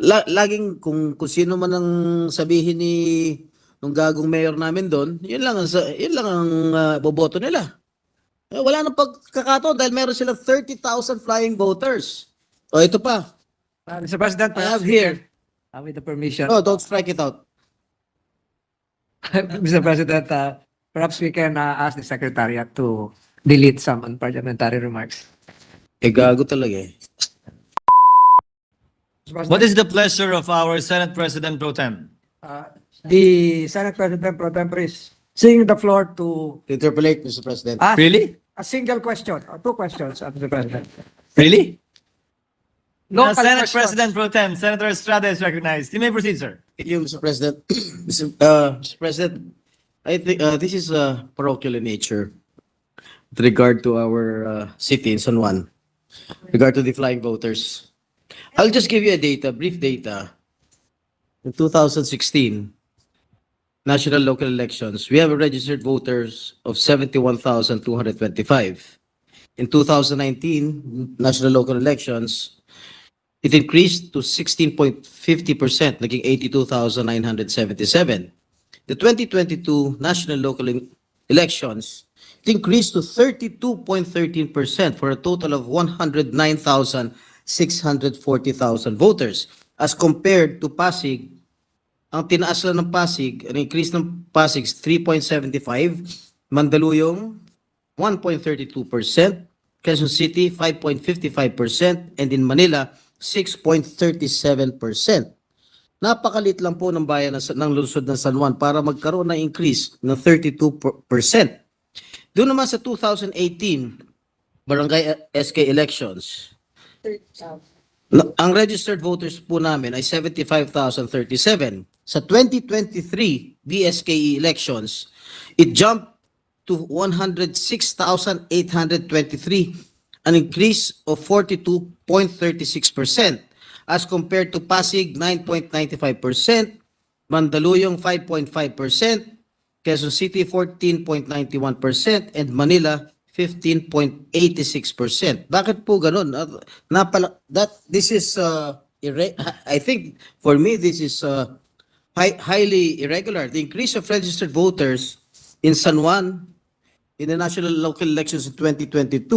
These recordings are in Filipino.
la, laging kung, kung sino man ang sabihin ni nung gagong mayor namin doon, yun lang ang, yun lang ang ah, boboto nila. Eh, wala nang pagkakataon dahil meron silang 30,000 flying voters. O ito pa. Uh, Mr. President, I have here. uh, with the permission, Oh, don't strike it out. Mr. President, uh, perhaps we can uh, ask the Secretariat to delete some unparliamentary remarks. Eh, gago talaga eh. Mr. President, What is the pleasure of our Senate President Pro Tem? uh, the Senate President Pro Tempore is seeing the floor to To interpolate, Mr. President. ask Really? a single question, or two questions, uh, Mr. President. Really? Local Uh, Senate questions. President Pro Tem, Senator Estrada is recognized. You may proceed, sir. Thank you, Mr. President. Mr. Uh, Mr. President, I think uh, this is uh, parochial in nature with regard to our uh, city in San Juan, regard to the flying voters. I'll just give you a data, brief data. In 2016, national local elections, we have registered voters of 71,225. In 2019, national local elections, it increased to 16.50%, naging 82,977. The 2022 national local elections, it increased to 32.13% for a total of 109,640,000 voters. As compared to Pasig, ang tinaas lang ng Pasig, ang increase ng Pasig is 3.75, Mandaluyong 1.32%, Quezon City 5.55%, and in Manila 6.37%. Napakalit lang po ng bayan ng, ng lungsod ng San Juan para magkaroon ng increase ng 32%. Doon naman sa 2018, barangay SK elections, na- ang registered voters po namin ay 75,037. Sa 2023 BSKE E elections, it jumped to 106,823, an increase of 42.36% as compared to Pasig 9.95%, Mandaluyong 5.5%, Quezon City 14.91% and Manila 15.86%. Bakit po ganun? Napala that this is uh, I think for me this is uh, hi- highly irregular. The increase of registered voters in San Juan in the national local elections in 2022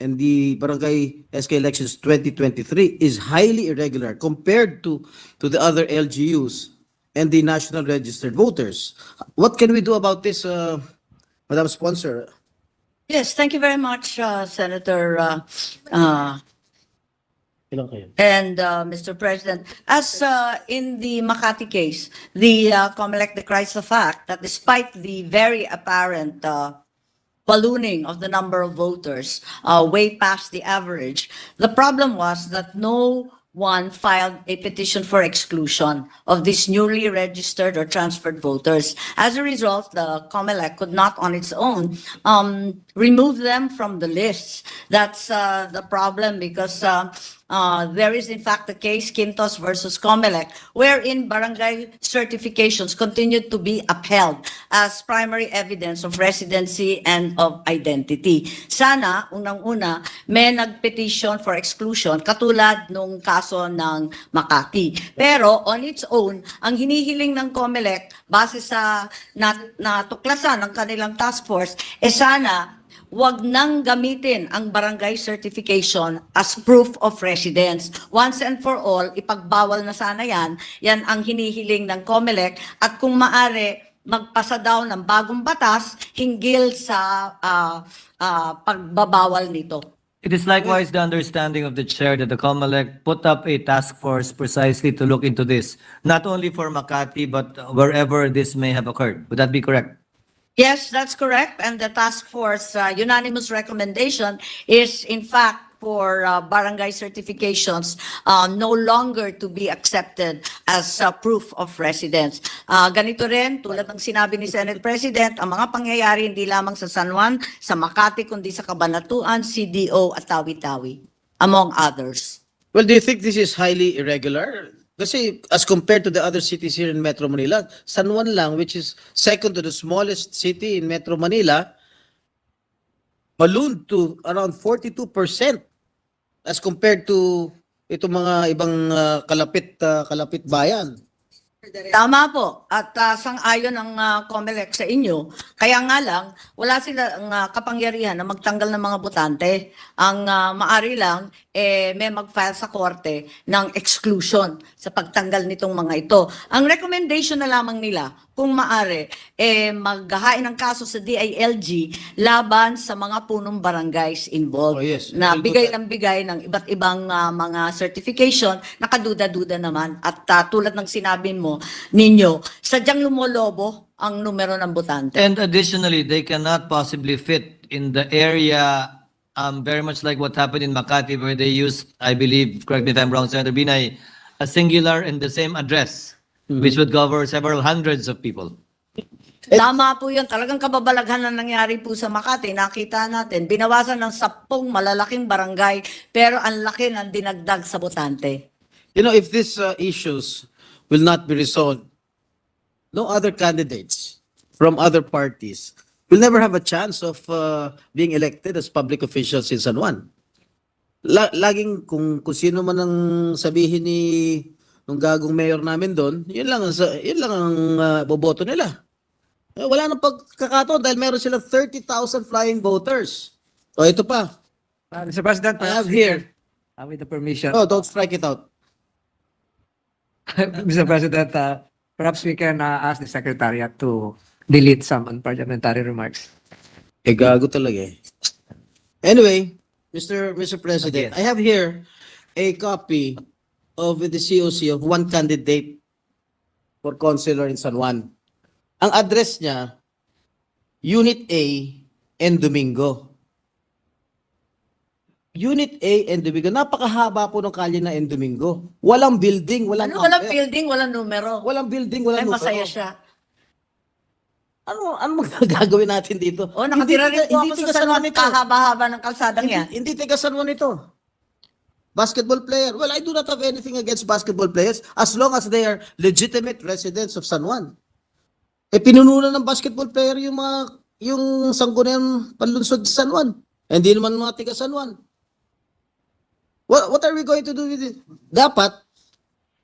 and the barangay SK elections 2023 is highly irregular compared to to the other LGUs and the national registered voters. What can we do about this, uh, Madam Sponsor? Yes, thank you very much, uh, Senator uh, uh, and uh, Mr. President. As uh, in the Makati case, the uh, COMELEC decries the fact that despite the very apparent uh, ballooning of the number of voters uh, way past the average, the problem was that no one filed a petition for exclusion of these newly registered or transferred voters. As a result, the COMELEC could not on its own um, remove them from the lists. That's uh, the problem because uh, uh, there is in fact the case Quintos versus COMELEC, wherein barangay certifications continued to be upheld as primary evidence of residency and of identity. Sana, unang-una, may nag-petition for exclusion katulad nung kaso ng Makati. Pero on its own, ang hinihiling ng COMELEC base sa nat- natuklasan ng kanilang task force, eh sana wag nang gamitin ang barangay certification as proof of residence. Once and for all, ipagbawal na sana yan. Yan ang hinihiling ng COMELEC at kung maari, magpasa daw ng bagong batas hinggil sa ah, ah, pagbabawal nito. It is likewise the understanding of the chair that the COMELEC put up a task force precisely to look into this, not only for Makati, but wherever this may have occurred. Would that be correct? Yes, that's correct. And the task force uh, unanimous recommendation is in fact for uh, barangay certifications uh, no longer to be accepted as uh, proof of residence. Uh, ganito rin, tulad ng sinabi ni Senate President, ang mga pangyayari hindi lamang sa San Juan, sa Makati, kundi sa Cabanatuan, CDO at Tawi-Tawi, among others. Well, do you think this is highly irregular? Kasi as compared to the other cities here in Metro Manila, San Juan lang, which is second to the smallest city in Metro Manila, ballooned to around 42% as compared to itong mga ibang ah, kalapit ah, kalapit bayan. Tama po. At uh, sang-ayon ang uh, COMELEC sa inyo. Kaya nga lang, wala silang uh, kapangyarihan na magtanggal ng mga botante. Ang uh, maari lang, eh, may mag-file sa korte ng exclusion sa pagtanggal nitong mga ito. Ang recommendation na lamang nila, kung maari, eh, maghahain ng kaso sa DILG laban sa mga punong barangays involved Oh, yes. na bigay ng bigay ng iba't ibang ah, mga certification, nakaduda-duda naman. At ah, tulad ng sinabi mo, ninyo, sadyang lumolobo ang numero ng botante. And additionally, they cannot possibly fit in the area, um, very much like what happened in Makati where they used, I believe, correct me if I'm wrong, Senator Binay, a singular and the same address, which would cover several hundreds of people. Tama po yun. Talagang kababalaghan na nangyari po sa Makati. Nakita natin, binawasan ng sapong malalaking barangay, pero ang laki ng dinagdag sa botante. You know, if these uh, issues will not be resolved, no other candidates from other parties will never have a chance of uh, being elected as public officials in San Juan. La- laging kung, kung sino man ang sabihin ni nung gagong mayor namin doon, yun lang ang, yun lang ang uh, boboto nila. Eh, wala nang pagkakataon dahil meron silang 30,000 flying voters. O ito pa. Uh, Mr. President, I have here. uh, with the permission, Oh, don't strike it out. Mr. President, uh, perhaps we can uh, ask the Secretariat to delete some unparliamentary remarks. Eh, gago talaga eh. Anyway, Mr. Mr. President, I have here a copy of the COC of one candidate for councilor in San Juan. Ang address niya, Unit A and Domingo. Unit A and Domingo. Napakahaba po ng kalye na and Domingo. Walang building, walang Ano, walang number. building, walang numero. Walang building, Ay, walang numero. masaya siya. Ano ano magagawin natin dito? O, nakatira Hindi rin po tiga- ako hindi sa tiga San Juan, ito. kahaba-haba ng kalsadang yan. Hindi, hindi taga San Juan ito. Basketball player. Well, I do not have anything against basketball players as long as they are legitimate residents of San Juan. Eh, pinununan ng basketball player yung mga, yung sangguniang panlunsod sa San Juan. Hindi naman mga taga San Juan. What, what are we going to do with it? Dapat,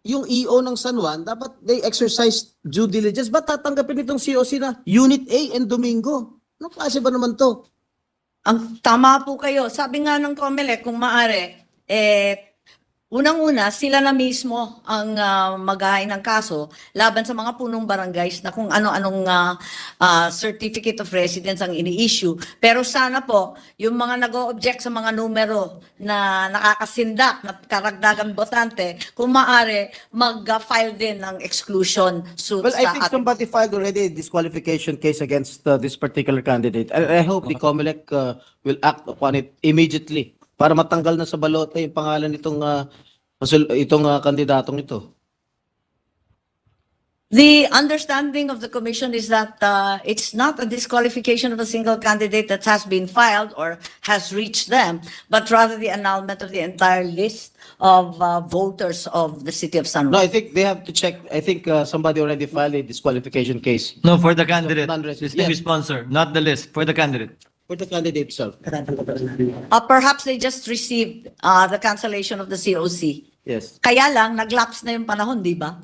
yung EO ng San Juan, dapat they exercise due diligence. Ba't tatanggapin itong COC na Unit A and Domingo? Ano klase ba naman to? Ang tama po kayo. Sabi nga ng COMELEC, kung maaari, eh, unang-una, sila na mismo ang uh, maghahain ng kaso laban sa mga punong barangays na kung ano-anong ah, ah, certificate of residence ang ini-issue. Pero sana po, yung mga nag-o-object sa mga numero na nakakasindak, na karagdagang botante, kung maaari, mag-file din ng exclusion suit Well, I sa think ating somebody filed already a disqualification case against uh, this particular candidate. I, I hope the COMELEC uh, will act upon it immediately para matanggal na sa balota yung pangalan nitong uh, itong uh, kandidatong ito. The understanding of the commission is that uh, it's not a disqualification of a single candidate that has been filed or has reached them, but rather the annulment of the entire list of uh, voters of the city of San No, Juan. I think they have to check. I think uh, somebody already filed a disqualification case No, for the candidate, non-resident. distinguished sponsor, not the list, for the candidate. For the candidate itself. Uh, perhaps they just received uh, the cancellation of the COC. Yes. Kaya lang, nag-lapse na yung panahon, di ba?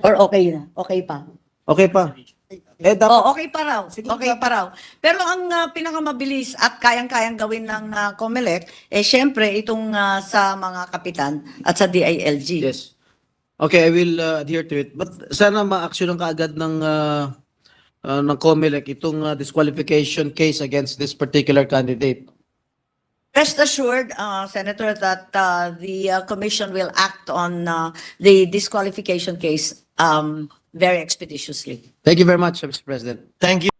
Or okay na? Okay pa? Okay pa. Eh, dapat, Oh, okay pa raw. Siguro Okay dapat- pa raw. Pero ang uh, pinakamabilis at kayang-kayang gawin ng uh, COMELEC, eh syempre itong uh, sa mga kapitan at sa DILG. yes. Okay, I will uh, adhere to it. But sana ma-action ng kaagad ng uh, uh, ng COMELEC itong uh, disqualification case against this particular candidate. Rest assured, uh, Senator, that uh, the uh, commission will act on uh, the disqualification case um, very expeditiously. Thank you very much, Mr. President. Thank you.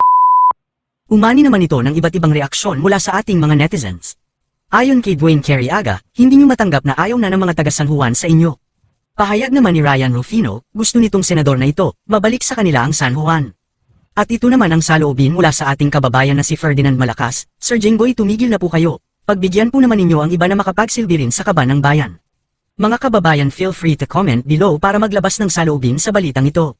Umani naman ito ng iba't ibang reaksyon mula sa ating mga netizens. Ayon kay Dwayne Carriaga, hindi niyo matanggap na ayaw na ng mga taga San Juan sa inyo. Pahayag naman ni Ryan Rufino, gusto nitong senador na ito, mabalik sa kanila ang San Juan. At ito naman ang saloobin mula sa ating kababayan na si Ferdinand Malakas, Sir Jenggoy tumigil na po kayo, pagbigyan po naman ninyo ang iba na makapagsilbi rin sa kaban ng bayan. Mga kababayan feel free to comment below para maglabas ng saloobin sa balitang ito.